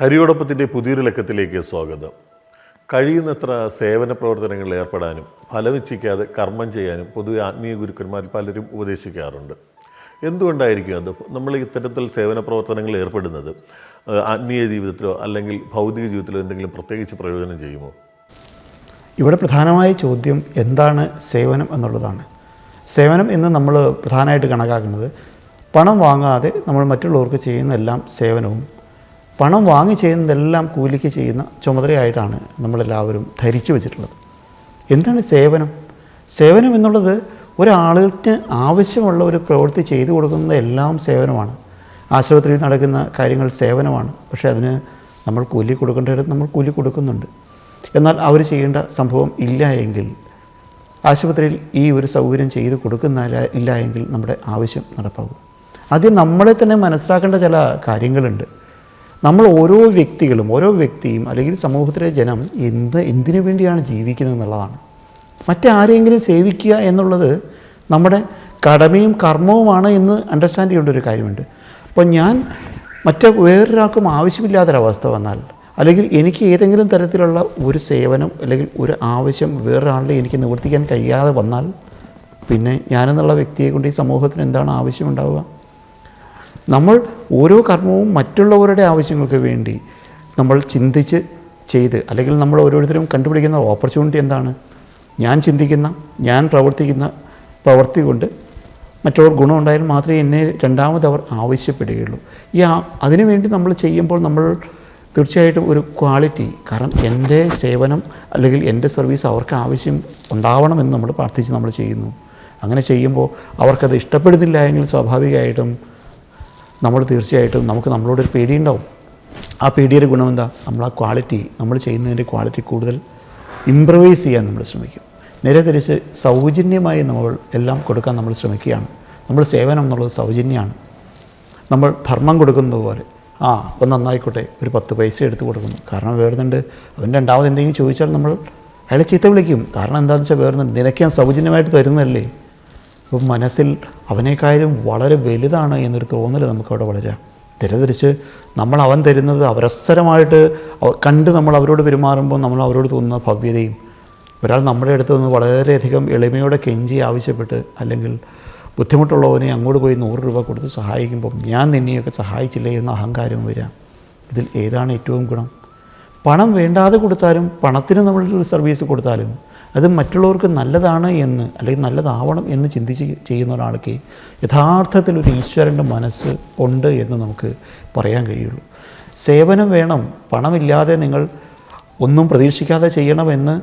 ഹരിയോടൊപ്പത്തിന്റെ പുതിയൊരു ലക്കത്തിലേക്ക് സ്വാഗതം. കഴിയുന്നത്ര സേവന പ്രവർത്തനങ്ങളിൽ ഏർപ്പെടാനും ഫലമിച്ഛിക്കാതെ കർമ്മം ചെയ്യാനും പൊതുവെ ആത്മീയ ഗുരുക്കന്മാർ പലരും ഉപദേശിക്കാറുണ്ട്. എന്തുകൊണ്ടായിരിക്കും അത്? നമ്മൾ ഇത്തരത്തിൽ സേവന പ്രവർത്തനങ്ങളിൽ ഏർപ്പെടുന്നത് ആത്മീയ ജീവിതത്തിലോ അല്ലെങ്കിൽ ഭൗതിക ജീവിതത്തിലോ എന്തെങ്കിലും പ്രത്യേകിച്ച് പ്രയോജനം ചെയ്യുമോ? ഇവിടെ പ്രധാനമായ ചോദ്യം എന്താണ് സേവനം എന്നുള്ളതാണ്. സേവനം എന്ന് നമ്മൾ പ്രധാനമായിട്ട് കണക്കാക്കുന്നത് പണം വാങ്ങാതെ നമ്മൾ മറ്റുള്ളവർക്ക് ചെയ്യുന്ന എല്ലാം സേവനവും പണം വാങ്ങി ചെയ്യുന്നതെല്ലാം കൂലിക്ക് ചെയ്യുന്ന ചുമതലയായിട്ടാണ് നമ്മളെല്ലാവരും ധരിച്ചു വെച്ചിട്ടുള്ളത്. എന്താണ് സേവനം? സേവനം എന്നുള്ളത് ഒരാളിന് ആവശ്യമുള്ള ഒരു പ്രവൃത്തി ചെയ്തു കൊടുക്കുന്നത് എല്ലാം സേവനമാണ്. ആശുപത്രിയിൽ നടക്കുന്ന കാര്യങ്ങൾ സേവനമാണ്. പക്ഷേ അതിന് നമ്മൾ കൂലി കൊടുക്കേണ്ടിടത്ത് നമ്മൾ കൂലി കൊടുക്കുന്നുണ്ട്. എന്നാൽ അവർ ചെയ്യേണ്ട സംഭവം ഇല്ല എങ്കിൽ ആശുപത്രിയിൽ ഈ ഒരു സൗകര്യം ചെയ്തു കൊടുക്കുന്ന ഇല്ല എങ്കിൽ നമ്മുടെ ആവശ്യം നടപ്പാകും. ആദ്യം നമ്മളെ തന്നെ മനസ്സിലാക്കേണ്ട ചില കാര്യങ്ങളുണ്ട്. നമ്മൾ ഓരോ വ്യക്തികളും ഓരോ വ്യക്തിയും അല്ലെങ്കിൽ സമൂഹത്തിലെ ജനം എന്ത് എന്തിനു വേണ്ടിയാണ് ജീവിക്കുന്നത് എന്നുള്ളതാണ്. മറ്റാരെങ്കിലും സേവിക്കുക എന്നുള്ളത് നമ്മുടെ കടമയും കർമ്മവുമാണ് എന്ന് അണ്ടർസ്റ്റാൻഡ് ചെയ്യേണ്ട ഒരു കാര്യമുണ്ട്. അപ്പോൾ ഞാൻ മറ്റേ വേറൊരാൾക്കും ആവശ്യമില്ലാത്തൊരവസ്ഥ വന്നാൽ അല്ലെങ്കിൽ എനിക്ക് ഏതെങ്കിലും തരത്തിലുള്ള ഒരു സേവനം അല്ലെങ്കിൽ ഒരു ആവശ്യം വേറൊരാളുടെ എനിക്ക് നിവർത്തിക്കാൻ കഴിയാതെ വന്നാൽ പിന്നെ ഞാനെന്നുള്ള വ്യക്തിയെ കൊണ്ട് ഈ സമൂഹത്തിന് എന്താണ് ആവശ്യമുണ്ടാവുക? നമ്മൾ ഓരോ കർമ്മവും മറ്റുള്ളവരുടെ ആവശ്യങ്ങൾക്ക് വേണ്ടി നമ്മൾ ചിന്തിച്ച് ചെയ്ത് അല്ലെങ്കിൽ നമ്മൾ ഓരോരുത്തരും കണ്ടുപിടിക്കുന്ന ഓപ്പർച്യൂണിറ്റി എന്താണ്? ഞാൻ ചിന്തിക്കുന്ന ഞാൻ പ്രവർത്തിക്കുന്ന പ്രവൃത്തി കൊണ്ട് മറ്റുള്ളവർ ഗുണമുണ്ടായാൽ മാത്രമേ എന്നെ രണ്ടാമത് അവർ ആവശ്യപ്പെടുകയുള്ളൂ. ഈ അതിനുവേണ്ടി നമ്മൾ ചെയ്യുമ്പോൾ നമ്മൾ തീർച്ചയായിട്ടും ഒരു ക്വാളിറ്റി കാരണം എന്റെ സേവനം അല്ലെങ്കിൽ എന്റെ സർവീസ് അവർക്ക് ആവശ്യം ഉണ്ടാവണമെന്ന് നമ്മൾ പ്രാർത്ഥിച്ച് നമ്മൾ ചെയ്യുന്നു. അങ്ങനെ ചെയ്യുമ്പോൾ അവർക്കത് ഇഷ്ടപ്പെടുന്നില്ല എങ്കിൽ സ്വാഭാവികമായിട്ടും നമ്മൾ തീർച്ചയായിട്ടും നമുക്ക് നമ്മളോടൊരു പേടിയുണ്ടാവും. ആ പേടിയുടെ ഗുണം എന്താ നമ്മൾ ആ ക്വാളിറ്റി നമ്മൾ ചെയ്യുന്നതിന്റെ ക്വാളിറ്റി കൂടുതൽ ഇമ്പ്രവൈസ് ചെയ്യാൻ നമ്മൾ ശ്രമിക്കും. നേരെ തിരിച്ച് സൗജന്യമായി നമ്മൾ എല്ലാം കൊടുക്കാൻ നമ്മൾ ശ്രമിക്കുകയാണ്. നമ്മൾ സേവനം എന്നുള്ളത് സൗജന്യമാണ്. നമ്മൾ ധർമ്മം കൊടുക്കുന്നത് പോലെ. ആ അപ്പം നന്നായിക്കോട്ടെ ഒരു പത്ത് പൈസ എടുത്ത് കൊടുക്കുന്നു. കാരണം വേറുന്നുണ്ട് അവൻ രണ്ടാമത് എന്തെങ്കിലും ചോദിച്ചാൽ നമ്മൾ അയാളെ ചീത്ത വിളിക്കും. കാരണം എന്താണെന്ന് വെച്ചാൽ വേറുന്നുണ്ട് നിനക്ക് ഞാൻ സൗജന്യമായിട്ട് തരുന്നതല്ലേ? അപ്പം മനസ്സിൽ അവനേക്കാളും വളരെ വലുതാണ് എന്നൊരു തോന്നൽ നമുക്കവിടെ വളരാം. തിരതിരിച്ച് നമ്മൾ അവൻ തരുന്നത് അവരസ്സരമായിട്ട് അവ- കണ്ട് നമ്മൾ അവരോട് പെരുമാറുമ്പോൾ നമ്മൾ അവരോട് തോന്നുന്ന ഭവ്യതയും ഒരാൾ നമ്മുടെ അടുത്ത് നിന്ന് വളരെയധികം എളിമയോടെ കെഞ്ചി ആവശ്യപ്പെട്ട് അല്ലെങ്കിൽ ബുദ്ധിമുട്ടുള്ളവനെ അങ്ങോട്ട് പോയി നൂറ് രൂപ കൊടുത്ത് സഹായിക്കുമ്പോൾ ഞാൻ നിന്നെയൊക്കെ സഹായിച്ചില്ലേ എന്ന അഹങ്കാരവും വരാം. ഇതിൽ ഏതാണ് ഏറ്റവും ഗുണം? പണം വേണ്ടാതെ കൊടുത്താലും പണത്തിന് നമ്മൾ സർവീസ് കൊടുത്താലും അത് മറ്റുള്ളവർക്ക് നല്ലതാണ് എന്ന് അല്ലെങ്കിൽ നല്ലതാവണം എന്ന് ചിന്തിച്ച് ചെയ്യുന്ന ഒരാൾക്ക് യഥാർത്ഥത്തിൽ ഒരു ഈശ്വരന്റെ മനസ്സ് ഉണ്ട് എന്ന് നമുക്ക് പറയാൻ കഴിയുള്ളൂ. സേവനം വേണം പണമില്ലാതെ നിങ്ങൾ ഒന്നും പ്രതീക്ഷിക്കാതെ ചെയ്യണമെന്ന്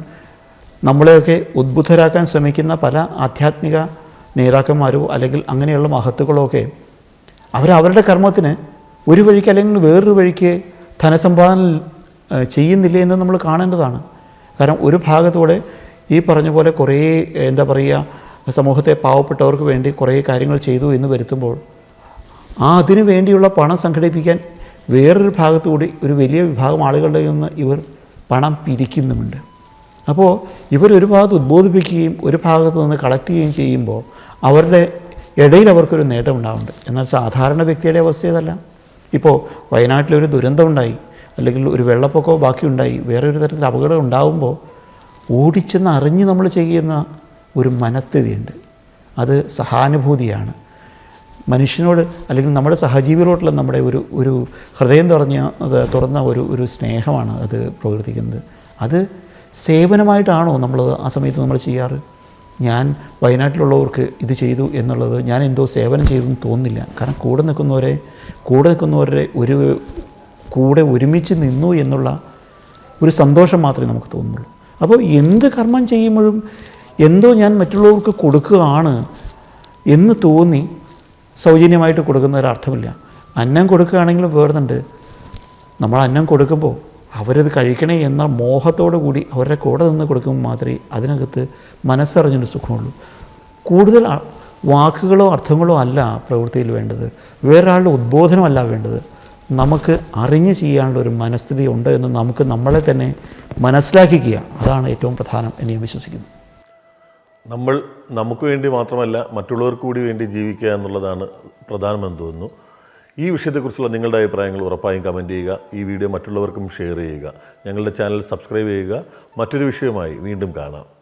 നമ്മളെയൊക്കെ ഉദ്ബുദ്ധരാക്കാൻ ശ്രമിക്കുന്ന പല ആധ്യാത്മിക നേതാക്കന്മാരോ അല്ലെങ്കിൽ അങ്ങനെയുള്ള മഹത്തുക്കളോ ഒക്കെ അവരവരുടെ കർമ്മത്തിന് ഒരു വഴിക്ക് അല്ലെങ്കിൽ വേറൊരു വഴിക്ക് ധനസമ്പാദനം ചെയ്യുന്നില്ല എന്ന് നമ്മൾ കാണേണ്ടതാണ്. കാരണം ഒരു ഭാഗത്തൂടെ ഈ പറഞ്ഞ പോലെ കുറേ എന്താ പറയുക സമൂഹത്തെ പാവപ്പെട്ടവർക്ക് വേണ്ടി കുറേ കാര്യങ്ങൾ ചെയ്തു എന്ന് വരുത്തുമ്പോൾ ആ അതിനു വേണ്ടിയുള്ള പണം സംഘടിപ്പിക്കാൻ വേറൊരു ഭാഗത്തുകൂടി ഒരു വലിയ വിഭാഗം ആളുകളുടെ നിന്ന് ഇവർ പണം പിരിക്കുന്നുമുണ്ട്. അപ്പോൾ ഇവർ ഒരു ഭാഗത്ത് ഉദ്ബോധിപ്പിക്കുകയും ഒരു ഭാഗത്ത് നിന്ന് കളക്ട് ചെയ്യുകയും ചെയ്യുമ്പോൾ അവരുടെ ഇടയിൽ അവർക്കൊരു നേട്ടം ഉണ്ടാവുന്നുണ്ട്. എന്നാൽ സാധാരണ വ്യക്തിയുടെ അവസ്ഥ ഇതല്ല ഇപ്പോൾ വയനാട്ടിലൊരു ദുരന്തമുണ്ടായി അല്ലെങ്കിൽ ഒരു വെള്ളപ്പൊക്കമോ ബാക്കിയുണ്ടായി വേറെ ഒരു തരത്തിൽ അപകടം ഉണ്ടാകുമ്പോൾ ഓടിച്ചെന്ന് അറിഞ്ഞ് നമ്മൾ ചെയ്യുന്ന ഒരു മനസ്ഥിതിയുണ്ട്. അത് സഹാനുഭൂതിയാണ്. മനുഷ്യനോട് അല്ലെങ്കിൽ നമ്മുടെ സഹജീവികളോടുള്ള നമ്മുടെ ഒരു ഒരു ഹൃദയം തുറഞ്ഞ തുറന്ന ഒരു ഒരു സ്നേഹമാണ് അത് പ്രവർത്തിക്കുന്നത് അത് സേവനമായിട്ടാണോ നമ്മൾ ആ സമയത്ത് നമ്മൾ ചെയ്യാറ്? ഞാൻ വയനാട്ടിലുള്ളവർക്ക് ഇത് ചെയ്തു എന്നുള്ളത് ഞാൻ എന്തോ സേവനം ചെയ്തു എന്ന് തോന്നുന്നില്ല. കാരണം കൂടെ നിൽക്കുന്നവരെ കൂടെ നിൽക്കുന്നവരുടെ ഒരു കൂടെ ഒരുമിച്ച് നിന്നു എന്നുള്ള ഒരു സന്തോഷം മാത്രമേ നമുക്ക് തോന്നുന്നുള്ളൂ. അപ്പോൾ എന്ത് കർമ്മം ചെയ്യുമ്പോഴും എന്തോ ഞാൻ മറ്റുള്ളവർക്ക് കൊടുക്കുകയാണ് എന്ന് തോന്നി സൗജന്യമായിട്ട് കൊടുക്കുന്ന ഒരർത്ഥമില്ല അന്നം കൊടുക്കുകയാണെങ്കിലും വേറുന്നുണ്ട് നമ്മൾ അന്നം കൊടുക്കുമ്പോൾ അവരത് കഴിക്കണേ എന്ന മോഹത്തോടു കൂടി അവരുടെ കൂടെ നിന്ന് കൊടുക്കുമ്പോൾ മാത്രമേ അതിനകത്ത് മനസ്സറിഞ്ഞൊരു സുഖമുള്ളൂ. കൂടുതൽ വാക്കുകളോ അർത്ഥങ്ങളോ അല്ല പ്രവൃത്തിയിൽ വേണ്ടത്. വേറൊരാളുടെ ഉദ്ബോധനമല്ല വേണ്ടത്. നമുക്ക് അറിഞ്ഞ് ചെയ്യാനുള്ള ഒരു മനസ്ഥിതി ഉണ്ട് എന്ന് നമുക്ക് നമ്മളെ തന്നെ മനസ്സിലാക്കിക്കുക. അതാണ് ഏറ്റവും പ്രധാനം എന്ന് ഞാൻ വിശ്വസിക്കുന്നു. നമ്മൾ നമുക്ക് വേണ്ടി മാത്രമല്ല മറ്റുള്ളവർക്ക് കൂടി വേണ്ടി ജീവിക്കുക എന്നുള്ളതാണ് പ്രധാനമെന്ന് തോന്നുന്നു. ഈ വിഷയത്തെക്കുറിച്ചുള്ള നിങ്ങളുടെ അഭിപ്രായങ്ങൾ ഉറപ്പായും കമന്റ് ചെയ്യുക ഈ വീഡിയോ മറ്റുള്ളവർക്കും ഷെയർ ചെയ്യുക ഞങ്ങളുടെ ചാനൽ സബ്സ്ക്രൈബ് ചെയ്യുക. മറ്റൊരു വിഷയമായി വീണ്ടും കാണാം.